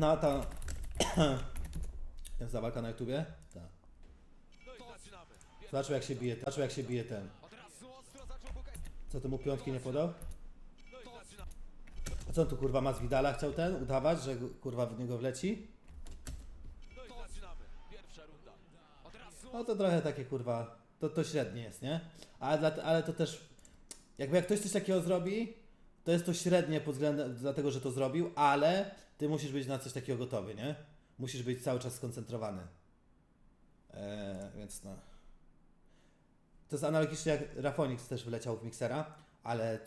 To... Jest ta walka na YouTubie? Tak. Zobaczył jak się bije, zobaczył jak się bije ten. Co ty mu piątki nie podał? A co on tu kurwa ma z Widala chciał ten udawać, że kurwa w niego wleci? No to trochę takie kurwa, to, to średnie jest, nie? Ale, ale to też, jakby jak ktoś coś takiego zrobi, to jest to średnie pod względem, dlatego że to zrobił, ale ty musisz być na coś takiego gotowy, nie? Musisz być cały czas skoncentrowany. Eee, więc no. To jest analogicznie jak Rafonix też wleciał w miksera, ale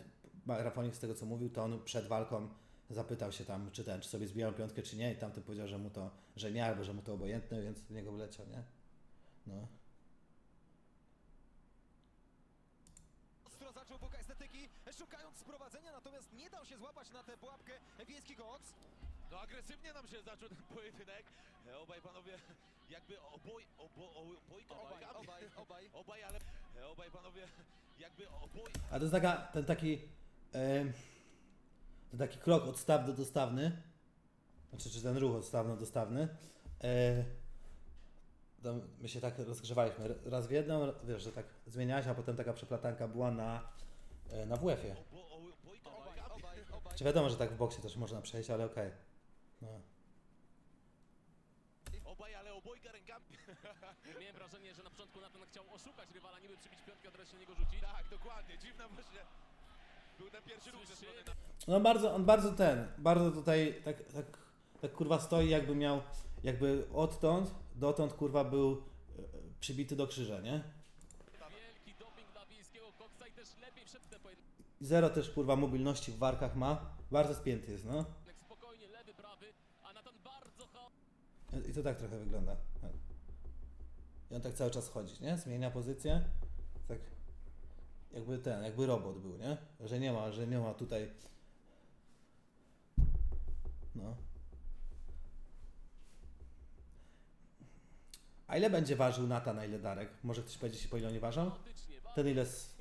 Rafonix z tego co mówił, to on przed walką zapytał się tam, czy ten, czy sobie zbijał piątkę, czy nie, i tamten powiedział, że mu to, że nie, albo że mu to obojętne, więc w niego wleciał, nie? No. Zaczął Bukaj estetyki, szukając sprowadzenia, natomiast nie dał się złapać na tę pułapkę wiejski koks. No agresywnie nam się zaczął ten pojedynek. E, Obaj panowie jakby oboj, obo, obojga Obaj, obaj, obaj. Obaj, ale e, obaj panowie jakby oboj... A to jest taka, ten taki, em, ten taki krok odstawny dostawny, znaczy czy ten ruch odstawno-dostawny, e, my się tak rozgrzewaliśmy, raz w jedną, wiesz, że tak zmieniałeś, a potem taka przeplatanka była na, e, na WF-ie. Czy wiadomo, że tak w boksie też można przejść, ale okej. No. Obaj, ale obojga rękami. Miałem wrażenie, że na początku Nathan chciał oszukać rywala, niby przybić piątkę, a resztę niego rzucić. Tak, dokładnie. Dziwna właśnie. Był ten pierwszy ruch ze strony. No bardzo, on bardzo ten, bardzo tutaj tak, tak, tak kurwa stoi jakby miał, jakby odtąd, dotąd kurwa był e, przybity do krzyża, nie? Zero też kurwa mobilności w warkach ma. Bardzo spięty jest, no. Spokojnie, lewy, prawy, a Nathan bardzo cha... I to tak trochę wygląda. I on tak cały czas chodzi, nie? Zmienia pozycję. Tak jakby ten, jakby robot był, nie? Że nie ma, że nie ma tutaj. No. A ile będzie ważył Nata, na ile Darek? Może ktoś powiedzieć, po ile nie ważą? Ten ile z...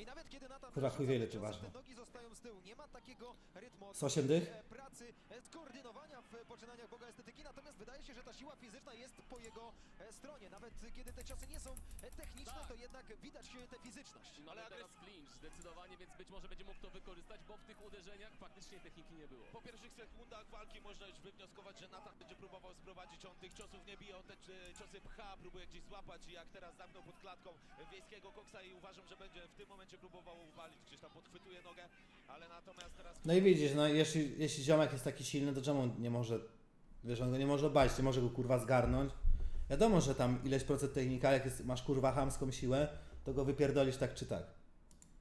Kurwa, chuj wie, ile czy ważne. te nogi zostają z tyłu, nie ma takiego rytmu. Dych? e, Pracy, e, skoordynowania w poczynaniach Boga Estetyki, natomiast wydaje się, że ta siła fizyczna jest po jego e, stronie. Nawet kiedy te ciosy nie są e, techniczne, to jednak widać e, tę fizyczność. Mamy teraz clinch, zdecydowanie, więc być może będzie mógł to wykorzystać, bo w tych uderzeniach faktycznie techniki nie było. Po pierwszych sekundach walki można już wywnioskować, że Nathan będzie próbował sprowadzić. On tych ciosów nie bije, on te e, ciosy pcha, próbuje gdzieś złapać i jak teraz zamknął pod klatką wiejskiego koksa i uważam, że będzie w tym momencie próbował uwalić, gdzieś tam podchwytuje nogę, ale natomiast teraz... No i widzisz, no jeśli, jeśli ziomek jest taki silny, to czemu on nie może, wiesz, on go nie może obalić, nie może go kurwa zgarnąć. Wiadomo, że tam ileś procent technika, jak jest, masz kurwa chamską siłę, to go wypierdolisz tak czy tak.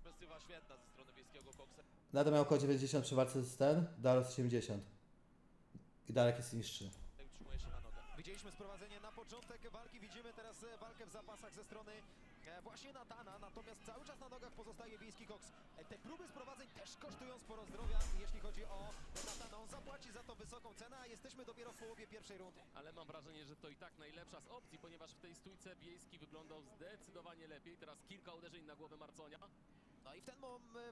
Ofensywa świetna ze strony wiejskiego koksa. Nada miał około 90 przy walce z ten, Darek 80. I Darek jest niższy. Utrzymuje się na nogach. Widzieliśmy sprowadzenie na początek walki, widzimy teraz e, walkę w zapasach ze strony właśnie Natana, natomiast cały czas na nogach pozostaje wiejski koks. E, Te próby sprowadzeń też kosztują sporo zdrowia, jeśli chodzi o Natana. On zapłaci za to wysoką cenę, a jesteśmy dopiero w połowie pierwszej rundy. Ale mam wrażenie, że to i tak najlepsza z opcji, ponieważ w tej stójce Biejski wyglądał zdecydowanie lepiej. Teraz kilka uderzeń na głowę Marconia. No i w ten,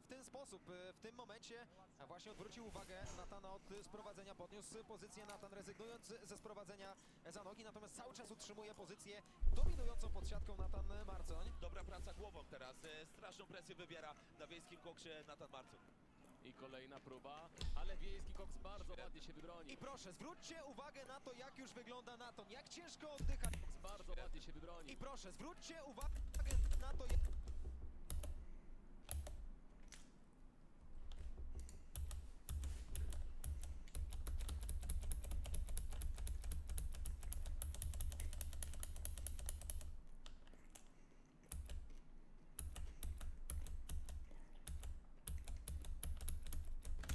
w ten sposób, e, w tym momencie właśnie odwrócił uwagę Natana od sprowadzenia, podniósł pozycję Natan rezygnując ze sprowadzenia za nogi, natomiast cały czas utrzymuje pozycję dominującą pod siatką Natan Marcoń. Dobra praca głową teraz. E, straszną presję wywiera na wiejskim koksie Nathan Marcin. I kolejna próba, ale Wiejski Koks bardzo ładnie się wybroni. I proszę, zwróćcie uwagę na to, jak już wygląda Naton, jak ciężko oddycha. Koks bardzo ładnie się wybroni. I proszę, zwróćcie uwagę na to, jak...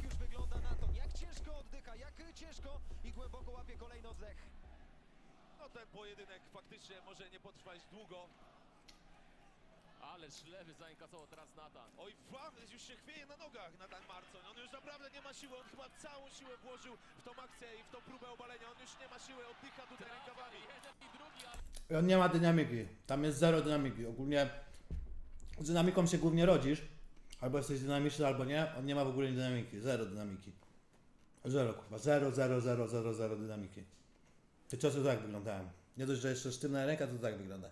już wygląda Naton, jak ciężko oddycha, jak ciężko i głęboko łapie kolejny oddech. No ten pojedynek faktycznie może nie potrwać długo. Ale szlewy zainkasował teraz Nathan. Oj, fan, już się chwieje na nogach Nathan Marcon. On już naprawdę nie ma siły, on chyba całą siłę włożył w tą akcję i w tą próbę obalenia. On już nie ma siły, oddycha tutaj rękawami. Jeden i drugi, ale I on nie ma dynamiki. Tam jest zero dynamiki. Ogólnie z dynamiką się głównie rodzisz. Albo jesteś dynamiczny, albo nie. On nie ma w ogóle dynamiki. Zero dynamiki. Zero, kurwa. Zero, zero, zero, zero, zero dynamiki. Te ciosy tak wyglądają. Nie dość, że jeszcze sztywna ręka, to tak wygląda.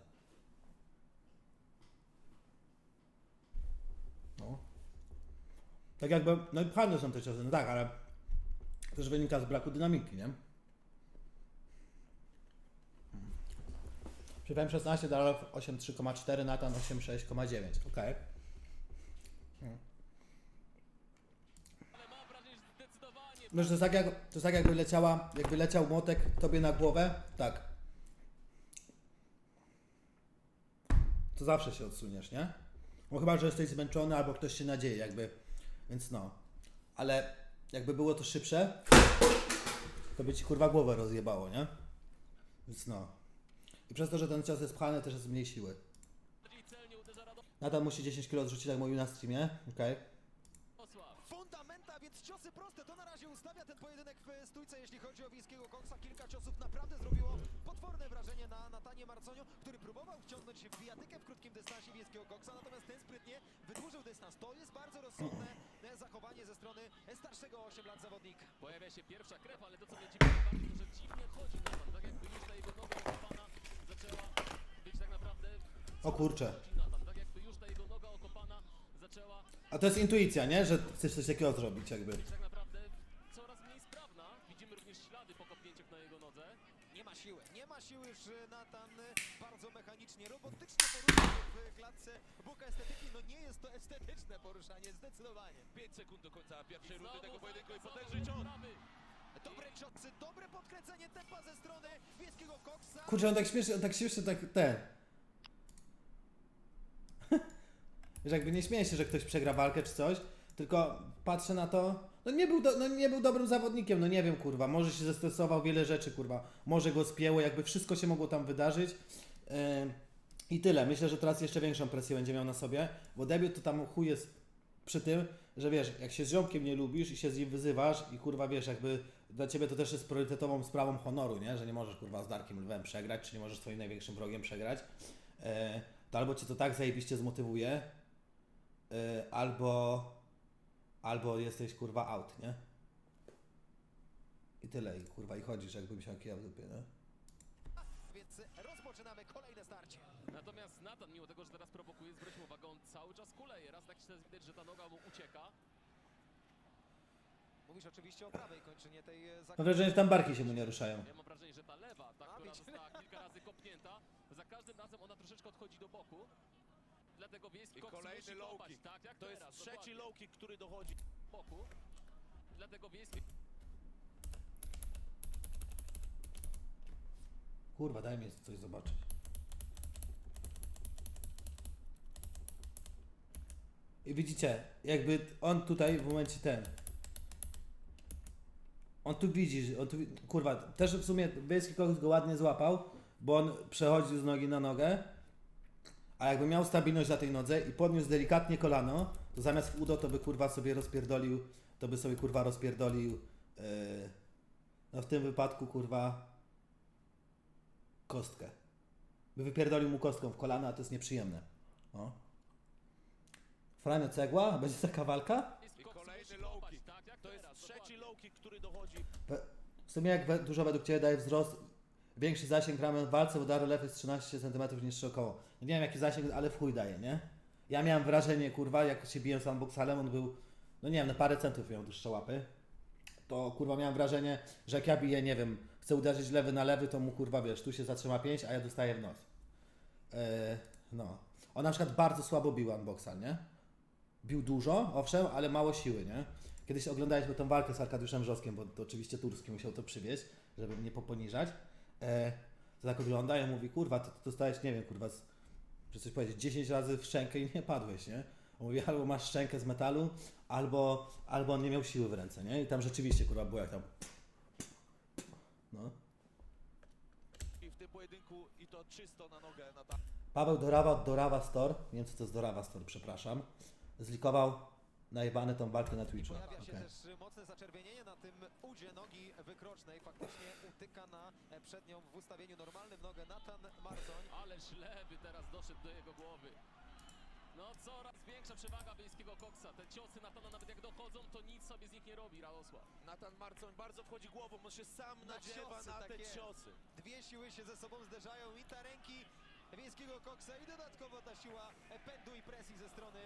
No. Tak jakby, no i fajne są te ciosy, no tak, ale też wynika z braku dynamiki, nie? Przypałem 16, Darow 8,3,4, Natan 8,6,9. Okej. Ale mam wrażenie, że zdecydowanie Wiesz, to jest tak, jak, to tak jakby leciała, jakby leciał młotek tobie na głowę, tak. To zawsze się odsuniesz, nie? No chyba, że jesteś zmęczony albo ktoś się nadzieje, jakby, więc no. Ale jakby było to szybsze, to by ci kurwa głowę rozjebało, nie? Więc no. I przez to, że ten cios jest pchany, też jest mniej siły. Natan musi 10 kg odrzucić, jak mówił na streamie, okej. Radosław. Ustawia ten pojedynek w stójce, jeśli chodzi o wiejskiego koksa. Kilka ciosów naprawdę zrobiło potworne wrażenie na Natanie Marconiu, który próbował wciągnąć w bijatykę w krótkim dystansie wiejskiego koksa, natomiast ten sprytnie wydłużył dystans. To jest bardzo rozsądne e, zachowanie ze strony starszego 8 lat zawodnika. Pojawia się pierwsza krew, ale to co mnie dziwi najbardziej, to że dziwnie chodzi na tam, tak jakby już ta jego noga okopana zaczęła być tak naprawdę... O kurczę. Tak jakby już ta jego noga okopana zaczęła A to jest intuicja, nie? Że chcesz coś takiego zrobić, jakby. być tak naprawdę coraz mniej sprawna. Widzimy również ślady po kopnięciach na jego nodze. Nie ma siły, nie ma siły już e, Natan bardzo mechanicznie, robotycznie w klatce Buka estetyki. No nie jest to estetyczne poruszanie, zdecydowanie. 5 sekund do końca pierwszej rundy tego pojedynku i potężny. Dobre ciosy, dobre podkręcenie tempa ze strony wiejskiego koksa. Kurczę, on tak śmiesznie, on tak śmiesznie, tak ten. że jakby nie śmieję się, że ktoś przegra walkę czy coś, tylko patrzę na to, no nie był, do, no nie był dobrym zawodnikiem, no nie wiem, kurwa, może się zestresował wiele rzeczy, kurwa, może go spięło, jakby wszystko się mogło tam wydarzyć. Yy, I tyle. Myślę, że teraz jeszcze większą presję będzie miał na sobie, bo debiut to tam chuj jest przy tym, że wiesz, jak się z ziomkiem nie lubisz i się z nim wyzywasz i kurwa wiesz, jakby dla ciebie to też jest priorytetową sprawą honoru, nie? Że nie możesz kurwa z Darkiem Lwem przegrać, czy nie możesz z twoim największym wrogiem przegrać. E, to albo cię to tak zajebiście zmotywuje, e, albo albo jesteś kurwa out, nie? I tyle, i kurwa i chodzisz jakbym się kija w dupie, nie? Więc rozpoczynamy kolejne starcie. Natomiast Nathan, mimo tego, że teraz prowokuje, zwróćmy uwagę, on cały czas kuleje. Raz tak się widać, że ta noga mu ucieka. Mówisz oczywiście o prawej kończynie tej e, Mam wrażenie, że tam barki się mu nie ruszają. Ja mam wrażenie, że ta lewa, ta, która została kilka razy kopnięta, za każdym razem ona troszeczkę odchodzi do boku. Dlatego wiejski I koks kolejny musi low kopać, kick. tak jak To jest teraz, trzeci dokładnie. low kick, który dochodzi. boku. Dlatego wiejski Kurwa, daj mi coś zobaczyć. I widzicie, jakby on tutaj w momencie ten. On tu widzi, że on tu, wi- kurwa, też w sumie Wiejski Koks go ładnie złapał, bo on przechodził z nogi na nogę, a jakby miał stabilność na tej nodze i podniósł delikatnie kolano, to zamiast w udo to by kurwa sobie rozpierdolił, to by sobie kurwa rozpierdolił, yy, no w tym wypadku kurwa kostkę. By wypierdolił mu kostką w kolano, a to jest nieprzyjemne. O. Franio cegła? Będzie taka walka? I kolejny low kick. tak To jest trzeci low kick, który dochodzi. W sumie jak we, dużo według Ciebie daje wzrost, większy zasięg ramion w walce, udary lew jest 13 cm niż około. Nie wiem jaki zasięg, ale w chuj daje, nie? Ja miałem wrażenie, kurwa, jak się biłem z unboxalem, on był, no nie wiem, na parę centów miał dłuższe łapy. To kurwa miałem wrażenie, że jak ja biję, nie wiem, chcę uderzyć lewy na lewy, to mu kurwa wiesz, tu się zatrzyma pięść, a ja dostaję w nos. Eee, no. On na przykład bardzo słabo bił unboxal, nie? Bił dużo, owszem, ale mało siły, nie? Kiedyś oglądaliśmy tą walkę z Arkadiuszem Wrzoskiem, bo to oczywiście Turski musiał to przywieźć, żeby mnie poponiżać. E, to tak ogląda i mówi, kurwa, ty, ty dostałeś, nie wiem, kurwa, z, że coś powiedzieć, 10 razy w szczękę i nie padłeś, nie? On mówi, albo masz szczękę z metalu, albo, albo on nie miał siły w ręce, nie? I tam rzeczywiście, kurwa, było jak tam... No. Paweł Dorawa od Dorawa Store, nie wiem co to jest Dorawa Store, przepraszam, zlikował najebany tą walkę na Twitchu. Pojawia się Okej. też mocne zaczerwienienie na tym udzie nogi wykrocznej. Faktycznie utyka na e, przednią w ustawieniu normalnym nogę Nathan Marcoń. Ależ lewy teraz doszedł do jego głowy. No coraz większa przewaga wiejskiego koksa. Te ciosy Natana nawet jak dochodzą, to nic sobie z nich nie robi, Radosław. Natan Marcoń bardzo wchodzi głową, on się sam Na nadziewa ciosy na te takie. ciosy. Dwie siły się ze sobą zderzają i ta ręki wiejskiego koksa i dodatkowo ta siła pędu i presji ze strony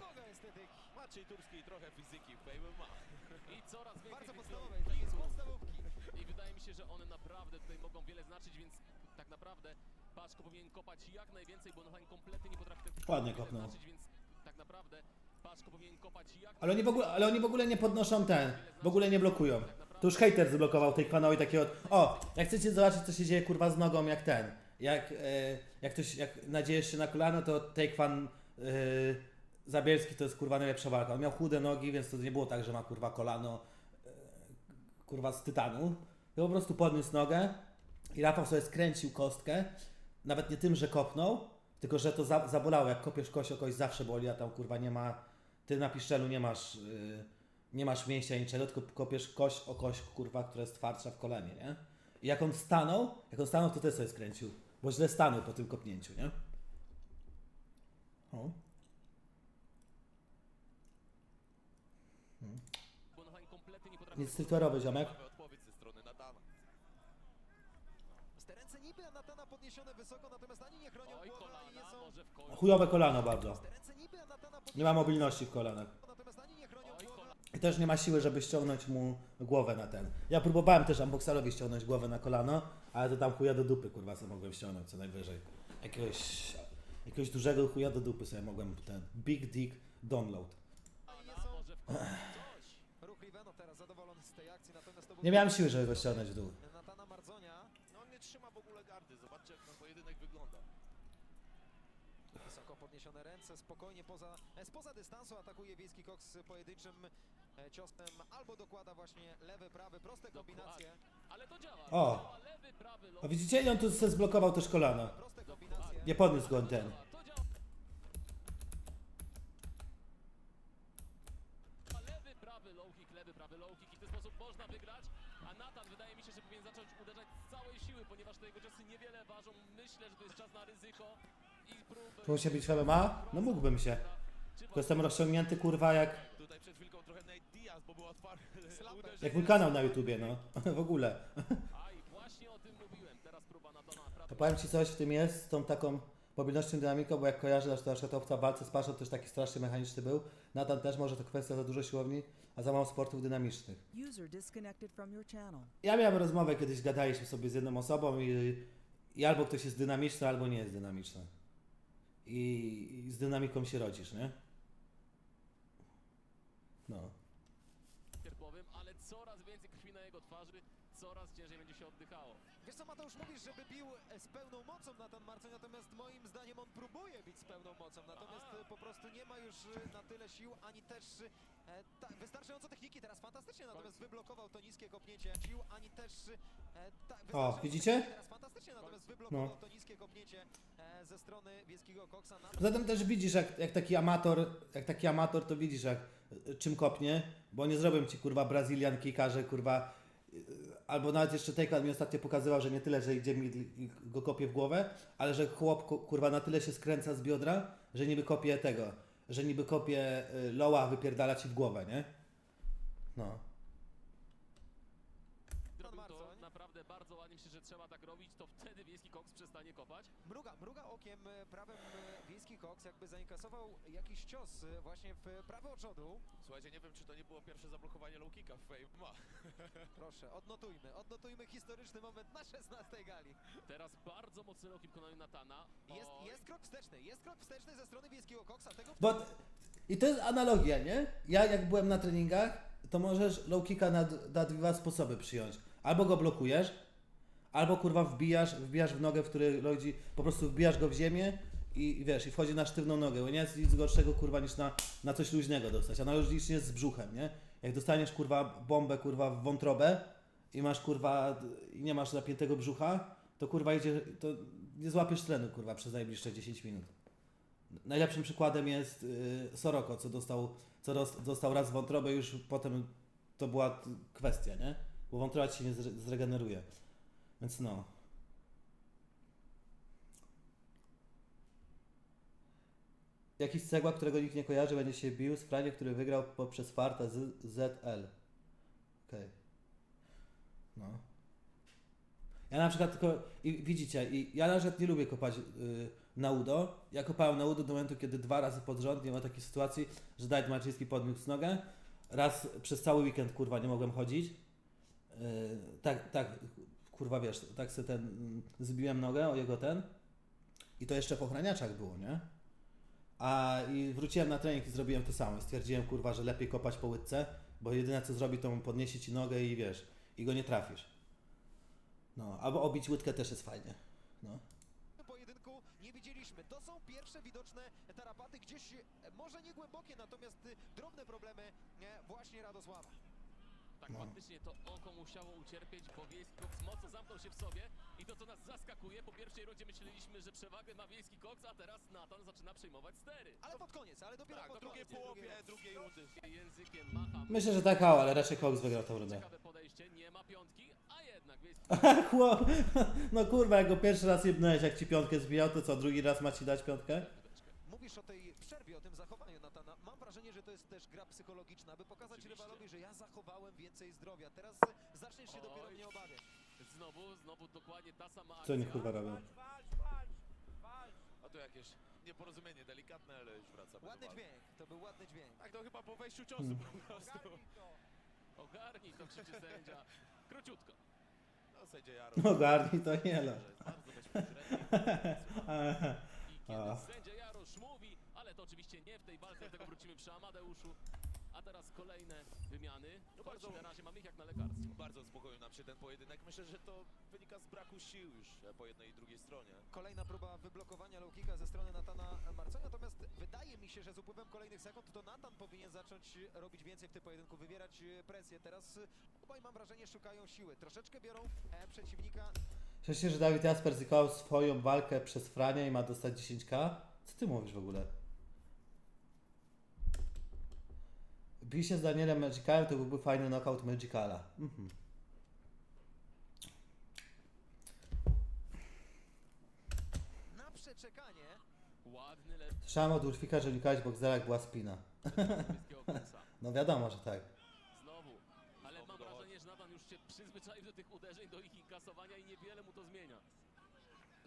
Boga Estetyki. Maciej Turski trochę fizyki w ma. I coraz więcej Bardzo takie z trików. podstawówki. I wydaje mi się, że one naprawdę tutaj mogą wiele znaczyć, więc tak naprawdę Paszko powinien kopać jak najwięcej, bo Natan kompletnie nie potrafi tego Ładnie kopnął. znaczyć, więc tak naprawdę Paszko powinien kopać jak Ale oni w ogóle, ale oni w ogóle nie podnoszą ten, w ogóle nie blokują. To już hater zablokował tej kwanowi takiego, o, jak chcecie zobaczyć co się dzieje kurwa z nogą jak ten, jak, e, jak ktoś, jak nadziejesz się na kolano, to Taekwan e, Zabielski to jest kurwa najlepsza walka. On miał chude nogi, więc to nie było tak, że ma kurwa kolano e, kurwa z tytanu. To po prostu podniósł nogę i Rafał sobie skręcił kostkę, nawet nie tym, że kopnął, tylko że to za, zabolało. Jak kopiesz kość kość zawsze boli, a tam kurwa nie ma, ty na piszczelu nie masz, yy, nie masz mięśnia niczego, tylko kopiesz kość o kość, kurwa, która jest twardsza w kolenie, nie? I jak on stanął, jak on stanął, to też sobie skręcił, bo źle stanął po tym kopnięciu, nie? O. potrafi Nic streetwearowy ziomek. Chujowe kolano bardzo. Nie ma mobilności w kolanach. wysoko, natomiast ani nie chronią Oj, głowy, kolana. I też nie ma siły, żeby ściągnąć mu głowę na ten. Ja próbowałem też Amboxalowi ściągnąć głowę na kolano, ale to tam chuja do dupy, kurwa, sobie mogłem ściągnąć co najwyżej. Jakiegoś, jakiegoś dużego chuja do dupy sobie mogłem ten Big Dick Download. nie miałem siły, żeby go ściągnąć w dół. No nie trzyma w ogóle gardy, zobaczcie jak ten pojedynek wygląda. wysoko podniesione ręce, spokojnie poza, spoza dystansu atakuje Wiejski Koks pojedynczym ciosem, albo dokłada właśnie lewy, prawy, proste kombinacje, Ale to działa. O. Lewy, prawy. A widzicie, i on tu sobie zblokował też kolano. proste kombinacje. Nie podniósł go on ten. działa, to działa. Lewy, prawy low kick, lewy, prawy low kick i w ten sposób można wygrać. A Natan wydaje mi się, że powinien zacząć uderzać z całej siły, ponieważ te jego ciosy niewiele ważą. Myślę, że to jest czas na ryzyko i próbę. Mógł się bić w MMA? No mógłbym się. Tylko jestem rozciągnięty, kurwa, jak, Tutaj przed chwilką trochę Nate Diaz, bo był otwarty Slapper. uderzenie. jak mój kanał na YouTubie, no. w ogóle. A i właśnie o tym mówiłem. Teraz próba Natana. To powiem Ci coś w tym jest, z tą taką mobilnością, dynamiką, bo jak kojarzę, że na przykład obca w walce z Paszą też taki strasznie mechaniczny był. Natan też może to kwestia za dużo siłowni, a za mało sportów dynamicznych. User disconnected from your channel. Ja miałem rozmowę, kiedyś gadaliśmy sobie z jedną osobą i, i albo ktoś jest dynamiczny, albo nie jest dynamiczny. I, I z dynamiką się rodzisz, nie? No. Coraz więcej krwi na jego twarzy, coraz ciężej będzie się oddychało. Wiesz co Mateusz, mówisz, żeby bił e, z pełną mocą Natan Marcoń, natomiast moim zdaniem on próbuje bić z pełną mocą, natomiast e, po prostu nie ma już e, na tyle sił, ani też e, ta, wystarczająco techniki, teraz fantastycznie, natomiast wyblokował to niskie kopnięcie sił, ani też e, ta, wystarczająco widzicie? Teraz fantastycznie, natomiast wyblokował No. to niskie kopnięcie e, ze strony Wieskiego Koksa. Na... Poza tym też widzisz, jak, jak taki amator, jak taki amator, to widzisz, jak y, czym kopnie, bo nie zrobią ci kurwa Brazylian kicka, że kurwa y, albo nawet jeszcze Taekwondo mi ostatnio pokazywał, że nie tyle, że idzie mi i go kopie w głowę, ale że chłop ku- kurwa na tyle się skręca z biodra, że niby kopie tego, że niby kopie y, loła, wypierdala ci w głowę, nie? No. Zrobił to Marcoń. naprawdę bardzo ładnie, myślę, że trzeba tak robić, to wtedy wiejski koks przestanie kopać. Mruga, mruga okiem e, prawym e, Wiejski Koks, jakby zainkasował jakiś cios e, właśnie w prawy oczodu. Słuchajcie, nie wiem czy to nie było pierwsze zablokowanie low kicka w Fame ma. Proszę, odnotujmy, odnotujmy historyczny moment na 16 gali. Teraz bardzo mocny low kick wykonany Natana. Jest, jest krok wsteczny, jest krok wsteczny ze strony Wiejskiego Koksa, tego Bo i to jest analogia, nie? Ja jak byłem na treningach, to możesz low kicka na, na dwa sposoby przyjąć. Albo go blokujesz, albo kurwa wbijasz, wbijasz w nogę, w której ludzi, po prostu wbijasz go w ziemię i, wiesz, i wchodzi na sztywną nogę, bo nie jest nic gorszego kurwa niż na, na coś luźnego dostać, analogicznie jest z brzuchem, nie? Jak dostaniesz kurwa bombę kurwa w wątrobę i masz kurwa, i nie masz napiętego brzucha, to kurwa idzie, to nie złapiesz tlenu kurwa przez najbliższe 10 minut. Najlepszym przykładem jest y, Soroko, co dostał, co roz, dostał raz wątrobę, już potem to była kwestia, nie? Bo wątroba ci się nie zre, zregeneruje. Więc no. Jakiś cegła, którego nikt nie kojarzy, będzie się bił z Franie, który wygrał poprzez farta z ZL. Okej. No. Ja na przykład tylko, i widzicie, i ja na przykład nie lubię kopać yy, na udo. Ja kopałem na udo do momentu, kiedy dwa razy pod rząd nie ma takiej sytuacji, że Dajt Maczyński podniósł nogę. Raz przez cały weekend, kurwa, nie mogłem chodzić. Yy, tak, tak, kurwa, wiesz, tak sobie ten, mm, zbiłem nogę o jego ten. I to jeszcze w ochraniaczach było, nie? A i wróciłem na trening i zrobiłem to samo. Stwierdziłem, kurwa, że lepiej kopać po łydce, bo jedyne co zrobi, to mu podniesie ci nogę i wiesz, i go nie trafisz. No, albo obić łydkę też jest fajnie. No. pojedynku nie widzieliśmy. To są pierwsze widoczne tarapaty, gdzieś e, może nie głębokie, natomiast y, drobne problemy e, właśnie Radosława. Tak, No. faktycznie to oko musiało ucierpieć, bo Wiejski Koks mocno zamknął się w sobie i to co nas zaskakuje, po pierwszej rundzie myśleliśmy, że przewagę ma Wiejski Koks, a teraz Natan zaczyna przejmować stery. Ale pod koniec, ale dopiero Tak, do drugiej połowie drugiej rundy. Językiem macha. Myślę, że tak, ale raczej Cox wygrał tę rundę. Ciekawe podejście, nie ma piątki, a jednak Wiejski Chłop, no kurwa, jak go pierwszy raz jebnąłeś, jak ci piątkę zbijał, to co, drugi raz ma ci dać piątkę? Mówisz o tej o tym zachowaniu Natana. Mam wrażenie, że to jest też gra psychologiczna, aby pokazać Oczywiście. rywalowi, że ja zachowałem więcej zdrowia. Teraz zaczniesz się dopiero Oj. mnie obawiać. Znowu, znowu dokładnie ta sama akcja. Co oni kurwa robią? A tu jakieś nieporozumienie delikatne, ale już wracamy Ładny dźwięk, to był ładny dźwięk. Tak, to chyba po wejściu ciosu Hmm. po prostu. Ogarnij to krzyczy sędzia. Króciutko. No sędzia Jaro. Ogarnij to nie no. Bardzo bezpośredni. I kiedy A. sędzia Jarosz mówi, ale to oczywiście nie w tej walce, do tego wrócimy przy Amadeuszu. A teraz kolejne wymiany. No Choć bardzo- na razie mamy ich jak na lekarstwo. Bardzo uspokoił nam się ten pojedynek. Myślę, że to wynika z braku sił już e, po jednej i drugiej stronie. Kolejna próba wyblokowania low kicka ze strony Natana Marconia, natomiast wydaje mi się, że z upływem kolejnych sekund to Natan powinien zacząć robić więcej w tym pojedynku, wywierać e, presję. Teraz e, obaj mam wrażenie szukają siły. Troszeczkę biorą e, przeciwnika Przecież, że Dawid Jasper zyskał swoją walkę przez Frania i ma dostać 10k? Co ty mówisz w ogóle? Się z Danielem Magicalem, to byłby fajny knockout Magicala. Mhm. na przeczekanie. Ładny lep Słyszałem od Ulfika, że unikałeś boksera jak była spina. No wiadomo, że tak. Znowu. Ale mam wrażenie, że Natan już się przyzwyczaił do tych uderzeń, do ich inkasowania i niewiele mu to zmienia.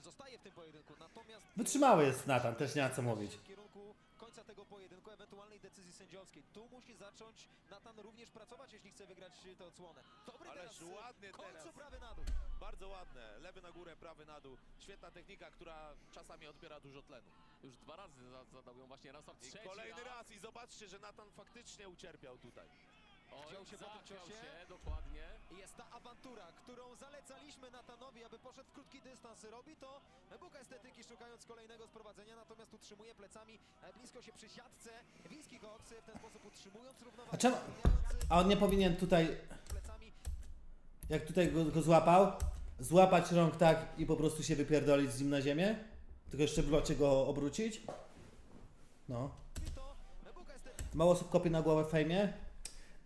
Zostaje w tym pojedynku, natomiast Wytrzymały jest Natan, też nie ma co mówić. w kierunku końca tego pojedynku, ewentualnej decyzji sędziowskiej. Tu musi zacząć Natan również pracować, jeśli chce wygrać tę odsłonę. Dobry Ależ teraz, e, ładnie w końcu teraz. prawy na dół. Bardzo ładne. Lewy na górę, prawy na dół. Świetna technika, która czasami odbiera dużo tlenu. Już dwa razy za- zadał ją właśnie Jarosław I trzeci kolejny raz i zobaczcie, że Natan faktycznie ucierpiał tutaj. Oj, Wziął się po tym ciosie. się, dokładnie. Jest ta awantura, którą zalecaliśmy Natanowi, aby poszedł w krótki dystans. Robi to Bóg estetyki, szukając kolejnego sprowadzenia, natomiast utrzymuje plecami e, blisko się przy siatce. Wiński Koks w ten sposób utrzymując równowagę. A czemu- A on nie powinien tutaj, Plecami jak tutaj go, go złapał, złapać rąk tak i po prostu się wypierdolić z nim na ziemię? Tylko jeszcze w locie go obrócić? No. to Bóg estetyki. Mało osób kopie na głowę w fejmie,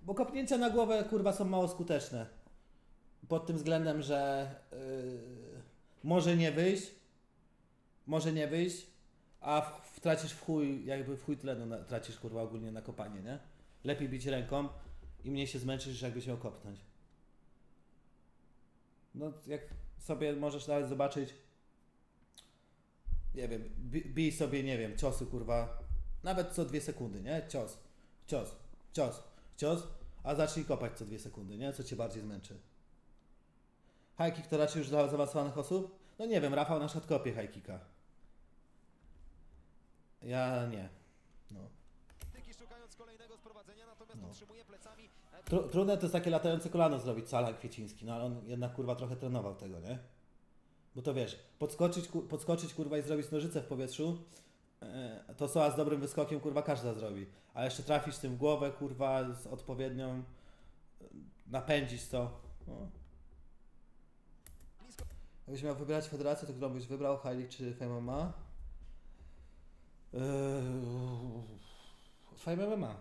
bo kopnięcia na głowę kurwa są mało skuteczne. Pod tym względem, że yy, może nie wyjść, może nie wyjść, a w, w, tracisz w chuj, jakby w chuj tlenu na, tracisz kurwa ogólnie na kopanie, nie? Lepiej bić ręką i mniej się zmęczysz, niż jakbyś miał kopnąć. No jak sobie możesz nawet zobaczyć, nie wiem, bi- bij sobie, nie wiem, ciosy kurwa, nawet co dwie sekundy, nie? Cios, cios, cios, cios, a zacznij kopać co dwie sekundy, nie? Co cię bardziej zmęczy. High kick to raczej już dla zaawansowanych osób? No nie wiem, Rafał na przykład kopie high kicka. Ja nie. No. szukając kolejnego sprowadzenia, natomiast No. e, Tru, trudne to jest takie latające kolano zrobić, co Alan Kwieciński, no ale on jednak kurwa trochę trenował tego, nie? Bo to wiesz, podskoczyć, podskoczyć kurwa i zrobić nożycę w powietrzu, to co z dobrym wyskokiem kurwa każda zrobi. A jeszcze trafić tym w głowę kurwa z odpowiednią, e, napędzić to. No. Jakbyś miał wybierać federację, to którą byś wybrał, Heilig czy Fame MMA? Yy, Fame MMA.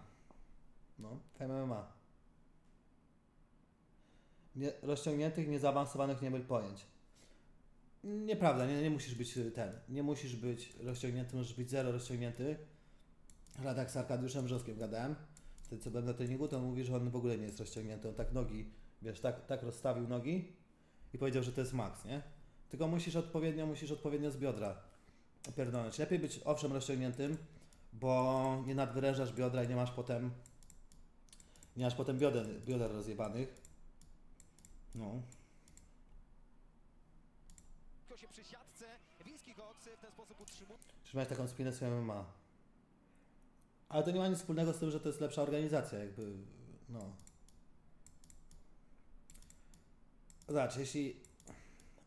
No, Fame MMA. Nie, rozciągniętych, niezaawansowanych nie myl pojęć. Nieprawda, nie, nie musisz być y, ten. Nie musisz być rozciągnięty, możesz być zero rozciągnięty. Radak z Arkadiuszem Brzoskiem gadałem, wtedy co byłem na treningu, to on mówi, że on w ogóle nie jest rozciągnięty, on tak nogi, wiesz, tak, tak rozstawił nogi i powiedział, że to jest maks, nie? Tylko musisz odpowiednio, musisz odpowiednio z biodra pierdolnąć. Lepiej być owszem rozciągniętym, bo nie nadwyrężasz biodra i nie masz potem nie masz potem bioder, bioder rozjebanych. No. To się przy siatce. Wiejski Koks w ten sposób utrzymuje. Trzymać taką spinę swoją MMA. Ale to nie ma nic wspólnego z tym, że to jest lepsza organizacja, jakby, no. Zobacz, jeśli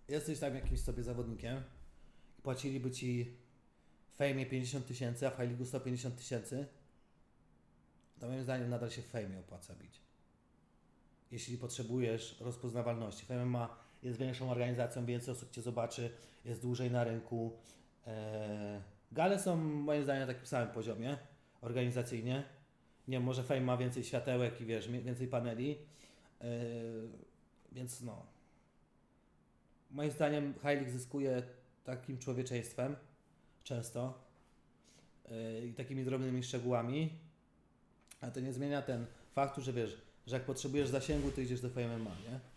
jesteś tam jakimś sobie zawodnikiem i płaciliby ci w fejmie 50 tysięcy, a w High League 150 tysięcy, to moim zdaniem nadal się w fejmie opłaca bić. Jeśli potrzebujesz rozpoznawalności. Fame ma jest większą organizacją, więcej osób Cię zobaczy, jest dłużej na rynku. Eee, gale są moim zdaniem na takim samym poziomie organizacyjnie. Nie wiem, może Fame ma więcej światełek i wiesz, więcej paneli. Eee, więc no. Moim zdaniem League zyskuje takim człowieczeństwem często yy, i takimi drobnymi szczegółami, a to nie zmienia ten faktu, że wiesz, że jak potrzebujesz zasięgu, to idziesz do Fame MMA, nie?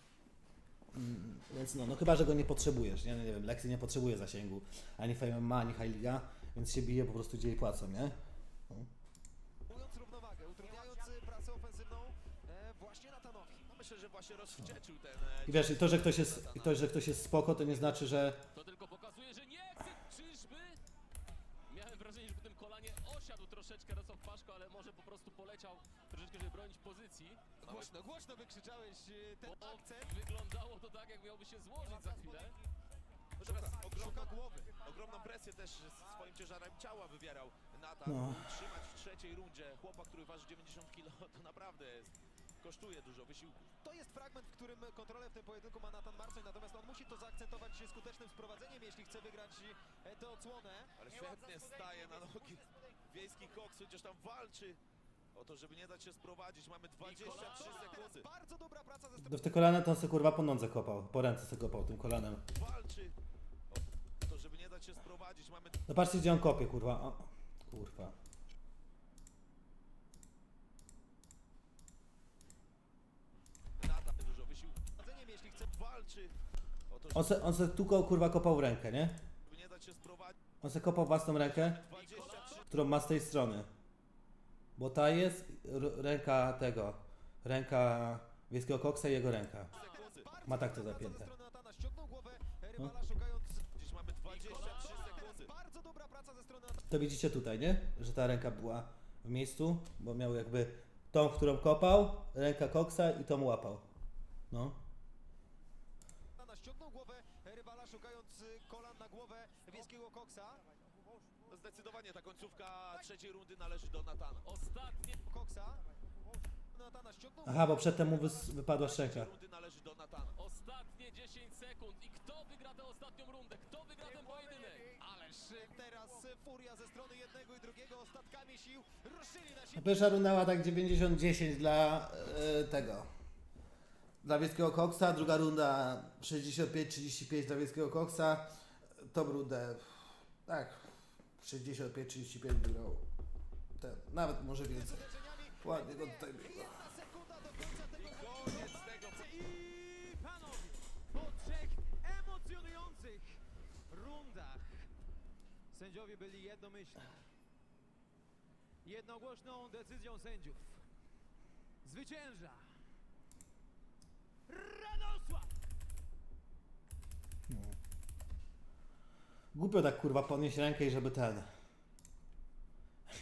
Mm, Więc no, no chyba, że go nie potrzebujesz, nie? No nie wiem, Lexi nie potrzebuje zasięgu, ani MMA, ani High Liga, więc się bije po prostu gdzie jej płacą, nie? Utrzymując równowagę, utrudniając pracę ofensywną e, właśnie Natanowi. No myślę, że właśnie rozwścieczył ten... e, I wiesz, i to, że ktoś jest, i to, że ktoś jest spoko, to nie znaczy, że To tylko pokazuje, że nie chce. Czyżby? Miałem wrażenie, że po tym kolanie osiadł troszeczkę Rosław Paszko, ale może po prostu poleciał troszeczkę, żeby bronić pozycji. Głośno, głośno wykrzyczałeś y, ten Bo akcent. wyglądało to tak, jak miałby się złożyć za chwilę. Natomiast ogromną, Szuka głowy. ogromną presję też swoim ciężarem ciała wywierał Natan. No. Trzymać w trzeciej rundzie chłopak, który waży 90 kg, to naprawdę jest, kosztuje dużo wysiłku. To jest fragment, w którym kontrolę w tym pojedynku ma Nathan Marcoń, natomiast on musi to zaakcentować skutecznym sprowadzeniem, jeśli chce wygrać e, tę odsłonę. Ale świetnie staje na nogi wiejski koks, chociaż tam walczy o to, żeby nie dać się sprowadzić. Mamy 23 sekundy. Bardzo dobra praca ze w te kolana to on se kurwa po nodze kopał, po ręce se kopał tym kolanem. Walczy o to, żeby nie dać się sprowadzić. Mamy No patrzcie, gdzie on kopie, kurwa. O, kurwa. Natan dużo wysiłku. sprowadzeniem, jeśli chce Walczy o to, On se, on se tylko kurwa kopał w rękę, nie? żeby nie dać się sprowadzić. On se kopał własną rękę, 23 którą ma z tej strony. Bo ta jest ręka tego, ręka wiejskiego koksa i jego ręka. Ma tak to zapięte. No. szukając... Dziś mamy 23 sekundy. Bardzo dobra praca ze strony Natana. To widzicie tutaj, nie? Że ta ręka była w miejscu, bo miał jakby tą, którą kopał, ręka koksa i tą łapał. No. Ściągnął głowę rywala szukając kolan na głowę wiejskiego koksa. Zdecydowanie ta końcówka trzeciej rundy należy do Natana. Ostatnie Koksa. Natana ściągnął Aha, bo przedtem mu wys- wypadła szczęka. rundy należy do Natana. Ostatnie 10 sekund i kto wygra tę ostatnią rundę? Kto wygra ten pojedynek? Ależ teraz furia ze strony jednego i drugiego ostatkami sił ruszyli na siebie. Pierwsza runda była tak 90-10 dla e, tego. Dla wiejskiego koksa, druga runda 65-35 dla wiejskiego koksa. Tą rundę tak 65-35 wygrał. Ten, nawet może więcej. Ładnie go tutaj było. Jedna sekunda do końca tego Koniec tego I panowie, po trzech emocjonujących rundach sędziowie byli jednomyślni. Jednogłośną decyzją sędziów zwycięża Radosław! Głupio tak kurwa podnieść rękę i żeby ten.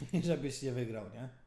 I żebyś nie wygrał, nie?